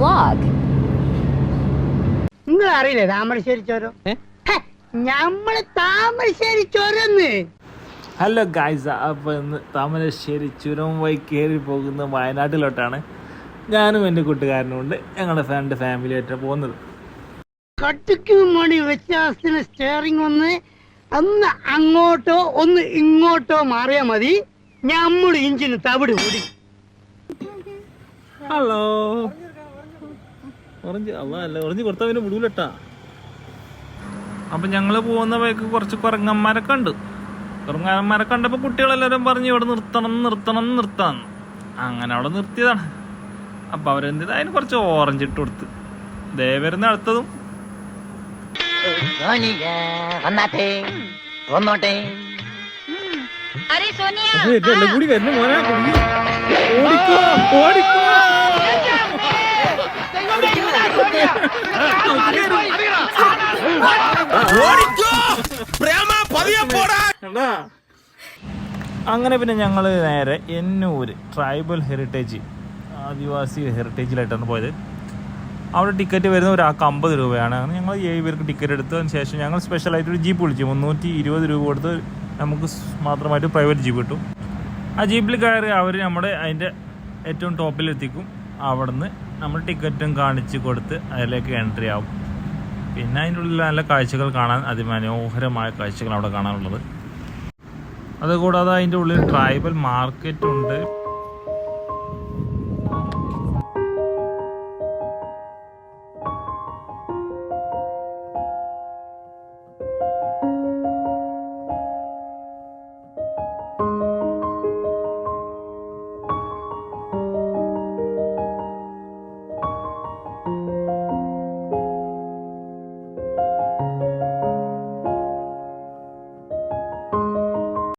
vlog. നിങ്ങൾ അറിയില്ലേ താമരശ്ശേരി ചോരം ഞമ്മൾ താമരശ്ശേരി ചോരന്ന് ഹലോ ഗായ്സ് അപ്പോൾ ഇന്ന് താമരശ്ശേരി ചുരം വഴി കയറി പോകുന്ന വയനാട്ടിലോട്ടാണ്. ഞാനും എന്റെ കൂട്ടുകാരനുമുണ്ട് ഞങ്ങളുടെ ഫാമിലി ഫാമിലിയായിട്ടാണ് പോകുന്നത്. കട്ടിക്ക് മണി വ്യത്യാസത്തിന് സ്റ്റിയറിംഗ് ഒന്ന് ഒന്ന് അങ്ങോട്ടോ ഒന്ന് ഇങ്ങോട്ടോ മാറിയാ മതി. നമ്മൾ ഇഞ്ചിന് തവിട് കൂടി. ഹലോ ഓറഞ്ച് അല്ല അല്ല ഓറഞ്ച് കൊടുത്താൽ പിന്നെ വിടൂലട്ടാ. അപ്പം ഞങ്ങൾ പോകുന്ന വഴിക്ക് കുറച്ച് കുരങ്ങന്മാരൊക്കെ ഉണ്ട്. കുരങ്ങന്മാരെ കണ്ടപ്പോൾ കുട്ടികളെല്ലാവരും പറഞ്ഞു ഇവിടെ നിർത്തണം നിർത്തണം നിർത്താം. അങ്ങനെ അവിടെ നിർത്തിയതാണ്. അപ്പം അവരെന്ത് ചെയ്തു? അതിന് കുറച്ച് ഓറഞ്ച് ഇട്ട് കൊടുത്ത്. ദേ വരുന്ന അടുത്തതും. വന്നാട്ടെ. കൂടി വരുന്ന മോനെ ഓടിക്കോ ഓടിക്കോ കണ്ടാ? അങ്ങനെ പിന്നെ ഞങ്ങൾ നേരെ എന്നൂര് ട്രൈബൽ ഹെറിറ്റേജ് ആദിവാസി ഹെറിറ്റേജിലായിട്ടാണ് പോയത്. അവിടെ ടിക്കറ്റ് വരുന്ന ഒരാൾക്ക് അമ്പത് രൂപയാണ്. ഞങ്ങൾ ഏഴ് പേർക്ക് ടിക്കറ്റ് എടുത്തതിന് ശേഷം ഞങ്ങൾ സ്പെഷ്യലായിട്ട് ഒരു ജീപ്പ് വിളിച്ചു. മുന്നൂറ്റി ഇരുപത് രൂപ കൊടുത്ത് നമുക്ക് മാത്രമായിട്ട് പ്രൈവറ്റ് ജീപ്പ് കിട്ടും. ആ ജീപ്പിൽ കയറി അവർ നമ്മുടെ അതിന്റെ ഏറ്റവും ടോപ്പിലെത്തിക്കും അവിടുന്ന് നമ്മൾ ടിക്കറ്റും കാണിച്ച് കൊടുത്ത് അതിലേക്ക് എൻട്രി ആവും. പിന്നെ അതിന്റെ ഉള്ളിൽ നല്ല കാഴ്ചകൾ കാണാൻ അതിമനോഹരമായ കാഴ്ചകൾ അവിടെ കാണാനുള്ളത്. അതുകൂടാതെ അതിന്റെ ഉള്ളിൽ ട്രൈബൽ മാർക്കറ്റ് ഉണ്ട്.